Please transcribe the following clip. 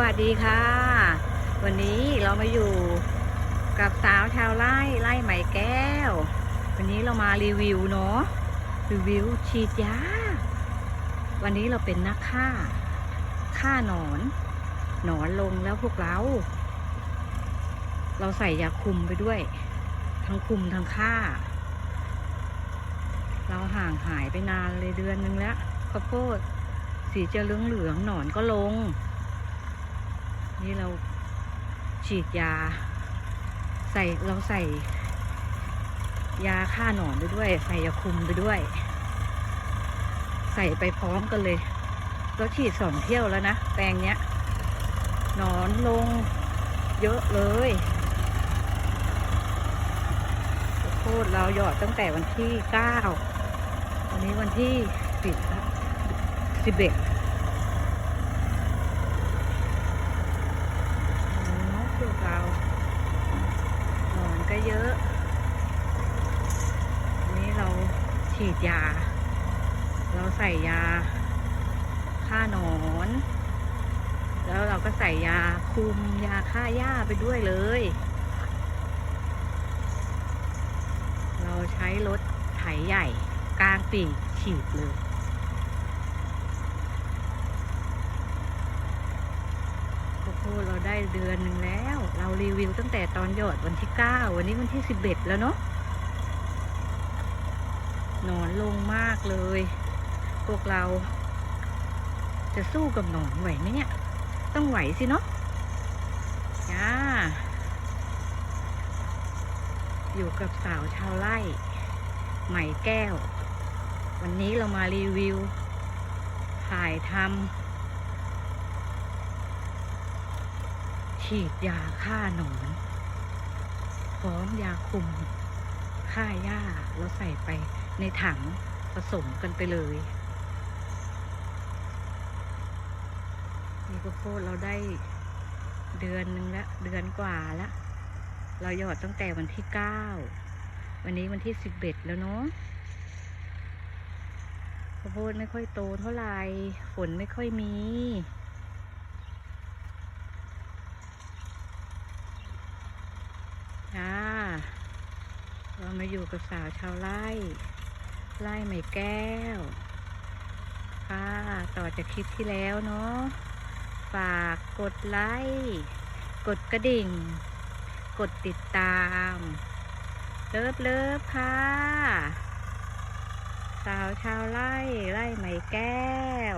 วัสดีค่ะ วันนี้เรามาอยู่กับสาวชาวไร่ไร่ไหมแก้ว วันนี้เรามารีวิวเนาะรีวิวฉีดยาวันนี้เราเป็นนักฆ่าฆ่าหนอน หนอนลงแล้วพวกเรา เราใส่ยาคุมไปด้วย ทั้งคุมทั้งฆ่า เราห่างหายไปนานเลยเดือนนึงแล้วข้าวโพดสีจะเหลืองเหลืองหนอนก็ลง นี่เราฉีดยา ใส่เราใส่ ยาฆ่าหนอนไปด้วย ใส่ยาคุมไปด้วย ใส่ไปพร้อมกันเลย เราฉีดสองเที่ยวแล้วนะ แปลงเนี้ยหนอนลงเยอะเลยข้าวโพดเราหยอดตั้งแต่วันที่เก้าวันนี้วันที่สิบสิบเอ็ด นกพวกเราหนอนก็เยอะอันนี้เรา ฉีดยา เราใส่ยาฆ่าหนอน แล้วเราก็ใส่ยาคุมยาฆ่าหญ้าไปด้วยเลย เราใช้รถไถใหญ่กลางปีกฉีดเลยข้าวโพดเราได้เดือนหนึ่งแล้ว เรารีวิวตั้งแต่ตอนหยอดวันที่เก้าวันนี้วันที่สิบเอ็ดแล้วเนาะ นอนลงมากเลย พวกเรา จะสู้กับหนอนไหวไหมเนี่ย ต้องไหวสิเนาะจ้าอยู่กับสาวชาวไร่ใหม่แก้ว วันนี้เรามารีวิว ถ่ายทำฉีดยาฆ่าหนอน พร้อมยาคุม ฆ่าหญ้าแล้วใส่ไปในถังผสมกันไปเลยนี่ก็โพดเราได้เดือนหนึ่งล้วเดือนกว่าล้วเราหยอดตั้งแต่วันที่เก้าวันนี้วันที่สิบเอ็ดแล้วเนาะข้าวโพดไม่ค่อยโตเท่าไหร่ฝนไม่ค่อยมีค่ะ เรามาอยู่กับสาวชาวไร่ไร่ไหมแก้ว ค่ะ ต่อจากคลิปที่แล้วเนาะ ฝากกดไลค์ กดกระดิ่ง กดติดตาม เลิฟเลิฟค่ะ สาวชาวไร่ไร่ไหมแก้ว